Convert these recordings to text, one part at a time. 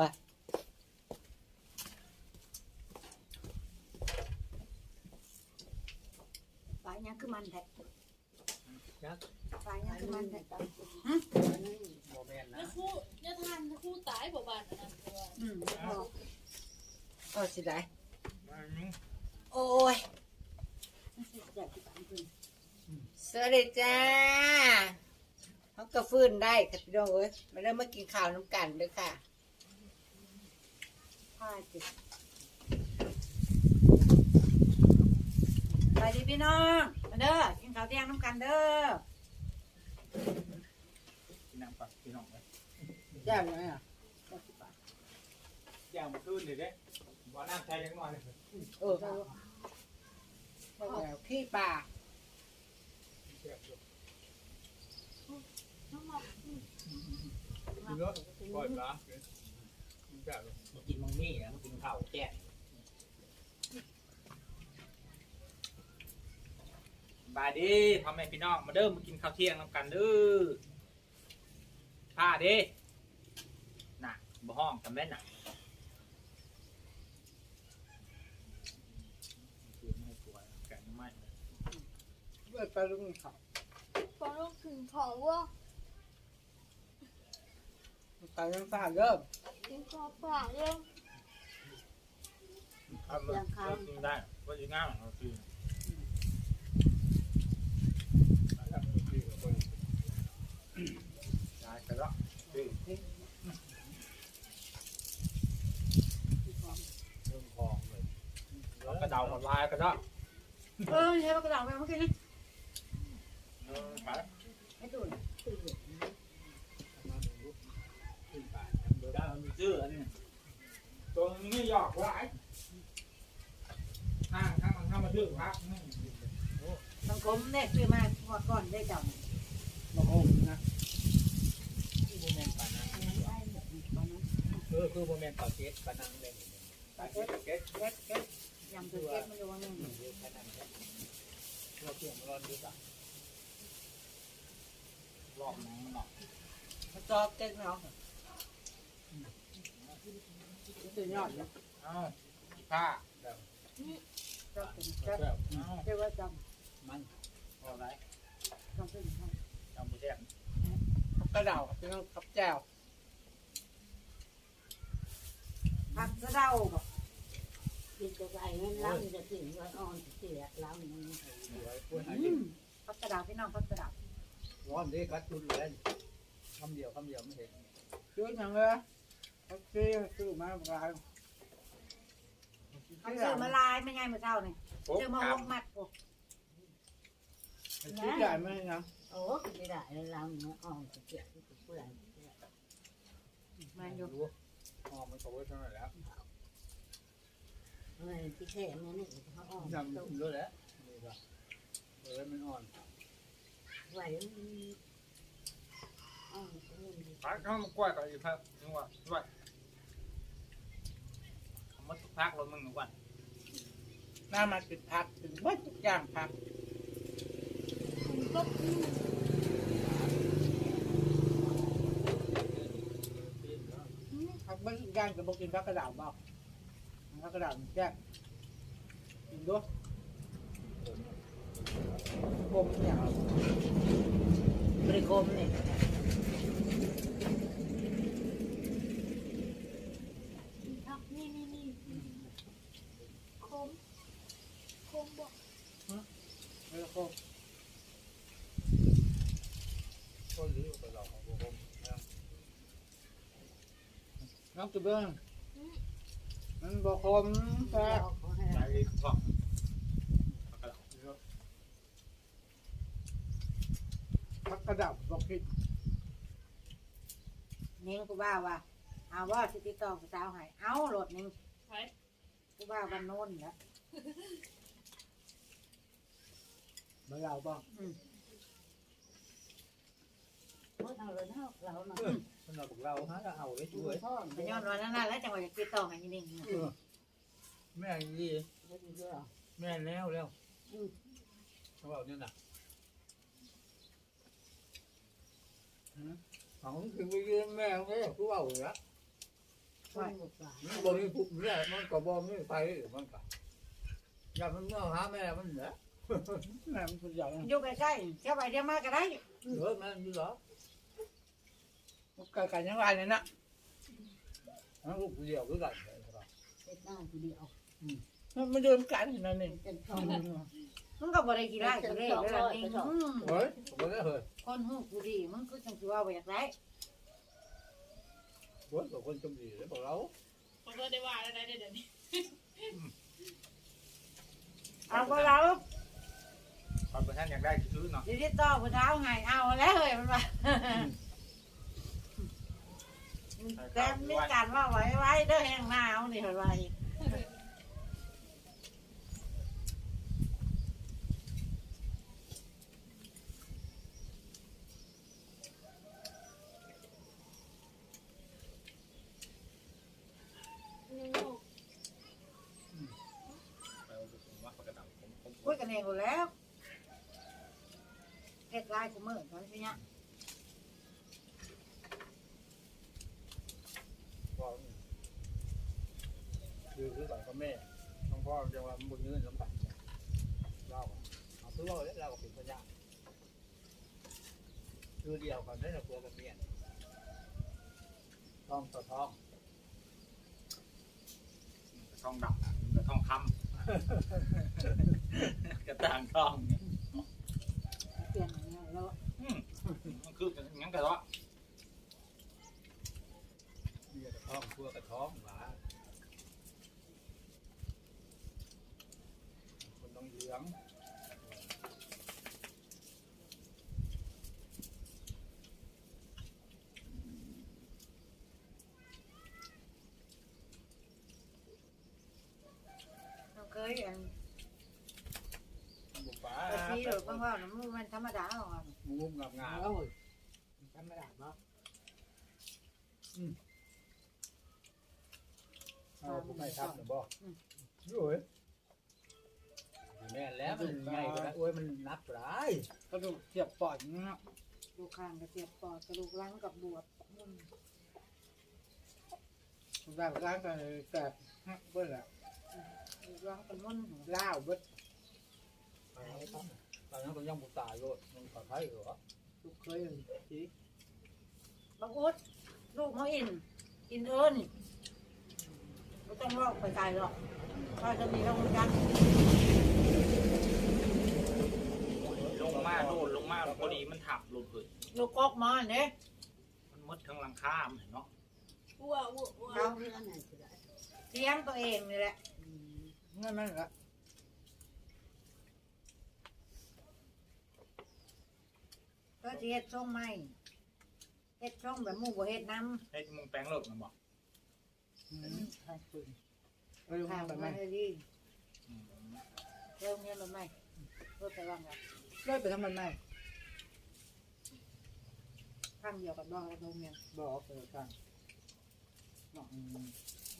ว่าปลายังคือมันแท้ยักษ์ปลายังคือมันแท้โมเมนต์แล้นะวคู่เนี่ยทานคู่ตายบ่บ้านนะเพราะว่าอืมพอก็สิได้อันนี้โอ้ยอยากกินปลาเพิ่นสวัสดีจ้าเขาก็ฟื้นได้ค่ะพี่น้องเอ้ยมาเริ่มมากินข้าวน้ำกันเด้วยค่ะ ผ้าจิไปดีพี่น้องมาเด้อกินข้าวเที่ยงน้ำกันเด้อกินน้ำปักพี่น้องเลยแย่ไหมอะย่างมาขึ้นเลยเด้บ่อน้ำใช้ยังน้อยเลยเออแล้วขี้ปลาเสียบอยู่น้ำมันกินรถปล่อยปลา มากินมังมี่นะมากินข้าวแก่บายดีพ่อแม่พี่น้องมาเด้อมากินข้าวเที่ยงน้ำกันเด้อผ้าเด้น่ะบ่ห้องจำได้น่ะคือไม่กลัวแกงไม่เบิดปลาลุงเขาพอลูกถึงของว่า ปลาน้ำฟ้าเริ่มถึงขอปากเรื่องทำมันก็กินได้ก็จะง่ายของเรากินได้ก็แล้วเรื่องคองเลยแล้วกระเดาลายก็ได้เออใช้กระดาษไปเมื่อกี้นี่ไปให้ดูหน่อยได้มันมี ชื่ออันนี้ตัวนี้หยอกไว้ข้างข้างข้างมาชื่อพักนี่สังคมเนี่ยคือมาพอก่อนได้จับมาโฮมนะโมเมนต์ปานังเออคือโมเมนต์ต่อเจ็ดปานังเลยปาเจ็ดเจ็ดเก็ดเก็ดยำตัวเก็ดมาดูว่านึงปานังเราเกี่ยงร้อนดีกว่ารอบน้องเนาะมาจอบเต้นเนาะ สุดยอดเลยเอ้าผ้าแบบจับเป็นแบจับบเอ้าเรียกว่าจับมันพอไรจับเป็นจับจำไม่แจ้งกระเดาพี่น้องกับแจวผักสะเดาบอกกินจะไปงั้นล้างจะถึงวันอ่อนเสียล้างมันเหลือพูดหายอืมผักกระดาพี่น้องผักกระดาร้อนดิกัดคุณเลยคำเดียวคำเดียวไม่เห็นซื้อยังเลย แท็กซี่ซื้อมาบรายเขาซื้อมาลายไม่ไงเมื่อเช้านี่ซื้อมาหกมัดโอ้ซื้อใหญ่ไหมนะโอ้ไม่ได้ล้างมันอ่อนเสียที่เปื่อยมาอยู่รู้อ๋อมันเขาไว้เท่าไหร่แล้วเมื่อที่แค่นี้นี่เขาอ่อนจำคุณรู้แล้วนี่ก็เออมันอ่อนไหวอ่อนเริ่มดีพักข้าวมันกล้วยกับอีพักนึกว่าด้วยมัน พักรถมึงทุก่อนหน้ามาติดผักถึงวัดทุกอย่างผักก็ผักเบิ้งย่างกับบอกกินผักกระดาบอกผักกระดาแซ่บกินด้วยกลมเนี่ยบริโภคเนี่ย ทักนี่นี่นี่คมคมบอก แล้วก็ ก็รู้ตลอดของผม น้ำตัวเบิ้งมันบอกคมแซ่บเขาให้ใจก็พักกระดาษผักกระเดาบอกผิดนิ่งกูบ้าว่าเอาว่าสิติดต่อกับสาวให้เอาโหลดนิ่งไปกูบ้าวันโน้นแล้วมาเราบอกพวกเราเท่าเราเนาะ มันเราบอกเราฮะเราเอาไว้ช่วยพ่อไปย้อนวันนั้นแล้วจังหวะจะติดต่อให้นิ่งแม่ยี่ไม่ดีด้วยแม่แล้วแล้วเขาบอกเนี่ยนะเขาถึงไปยืนแม่เนี่ยกูเอาเลยละโทคนบุกหลานมันบ่มีผู้แม่มันก็บ่มีไฟมันก็อย่ามันเมื่อหาแม่มันเหรอแม่มันสุดยอดเลยอยู่ใกล้ๆเที่ยวไปเที่ยวมาก็ได้เออแม่อยู่เหรอไก่ไก่ยังไงเนี่ยนะมันลูกผู้เดียวคือกันเป็นหน้าคนเดียวมันดูกันนั่นนี่เป็นทองมันก็บ่ได้กี่ไร่กี่ไร่แล้วล่ะเองอืมเฮ้ยบ่ได้เฮ้ยคนหูกูดีมันคือจังสิว่าบ่อยากได้บ่ตัวคนจมดีเลยบอกเราผมก็ได้ว่าแล้วได้เดี๋ยวนี้เอาก็เราขอบคุณท่านอยากได้ซื้อเนาะเดี๋ยวนี้ต่อผู้เท้าให้เอาแล้วเฮ้ยมันว่า แต่มีการว่าไว้ไว้เด้อแห้งหนาวนี่เห็นว่าอีกหนึ่งหกไปเอาไปส่งว่าปกติผมผมคุยกันเองหมดแล้วเฮ็ดลายกูมื้อตอนนี้เนี่ย พ่อคือคือกันกับแม่น้องพ่อจะว่ามันบ่ยืนลำบากเราเอาคือว่าเราก็เป็นปัญญาคือเดียวกันได้ละตัวกับเมียต้องต่อท้องทองดำกับทองคำกระต่างทองเนี่ยเปลี่ยนอย่างเงี้ยแล้วอืมมันคืองั้นก็ว่าเมียกับ ท้องตัวกับท้องหมาคนต้องเหลืองเราเคยอันบุฟ้าไปที่หรือบางว่าน้ำมันธรรมดาหรอกงุ้มงับงาแล้วจำไม่ได้ เนาะเอาผมไม่ทับหรือบ่โอ้ยแม่นแล้วมันใหญ่กว่านั้นโอ้ยมันนับหลายกระดูกเสียบปอดนี่นะดูกข้างกระเสียบปอดกระดูกหลังกับบวบอืมแบบร้านกันแต่เพื่อนแหละกระดูกหลังเป็นมุ่นล่าวเบิดตอนนั้นก็ยังบุตายโลดมันปลอดภัยเหรอทุกเคยจีบางอุดลูกมาอิน อินเอิญไม่ ต้องลอกไปไกลหรอกถ้าจะมีเราเหมือนกัน ลงมาโดดลงมาพอดีมันถับลงพื้นลูกกอกมาเนี่ยมันมดทั้งหลังคาเห็นเนาะอ้วอ้วอ้วเราเรื่องไหนก็ได้เลี้ยงตัวเองนี่แหละนั่นนั่นแหละก็สิเฮ็ดช่องไม้เฮ็ดช่องแบบหมู่บ่เฮ็ดน้เฮ้ยมึงแปลงเลิกมันบอก ให้คุณไปดูำงาทานงแบบไหนให้ดีอืมเรื่องนี้มันไม่เพื่อไปว่างกันเลิกไปทำมันไหมข้างเดียวกับบ้องกับโรงเรียนบอกเออกันบอก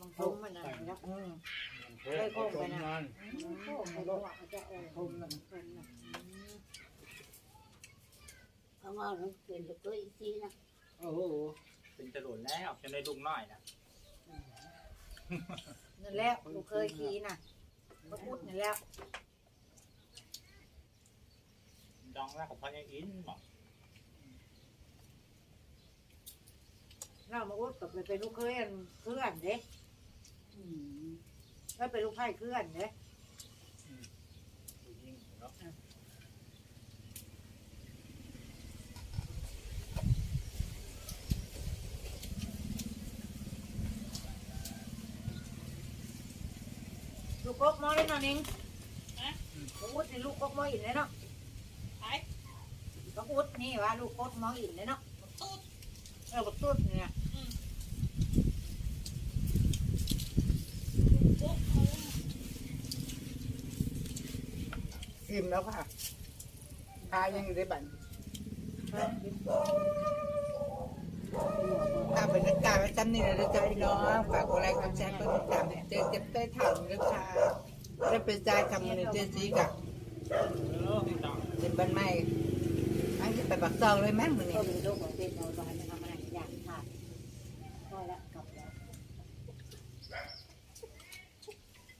บางทุ่มมันอะไรนะอืมเฮ้ยโคตรงานอืมโอ้โหไม่รู้ว่าเขาจะเออทุ่มนั่นทุ่มน่ะเขาว่าเราเป็นตัวอีกทีนะโอ้โหเป็นจรวดแล้วจะได้ลุงน้อยนะ นั่นแหละกูเคยขี่น่ะก็พูดนั่นแหล้วดองแรกของพ่อยังอินบอกเรามาอุดกับไปเป็นลูกเคยอันเพื่อนเด้อืมแล้วเป็นลูกไผ่เพื่อนเด้ ผู้หญิงเนาะ กกกมอเลยเนาะนิงลูกอุดนี่ลูกกกมออินเลยเนาะไอ้ลูกอุดนี่ว่าลูกกกมออินเลยเนาะตุ๊ดเออบักตุ๊ดเนี่ยปุ๊บอิ่มแล้วค่ะทายังอยู่ในบัน จำเนื้อแล้จะพี่น้องฝากกดไลค์กดแชร์กดติดตามเจอเจ็บใต้ถังด้วยค่ะแล้ไปจ่ายคำเงินเจอซีกับเป็นบ้านใหม่อันที่ไปบักซองเลยแม่งมือนี่งเนเ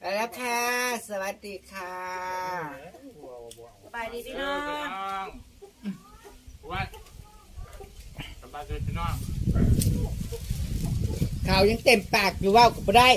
รยแล้วค่ะ สวัสดีค่ะสบายดีพี่น้อง What? About to knock. ขายังเต็มปากอยู่ว่าก็บ่ได้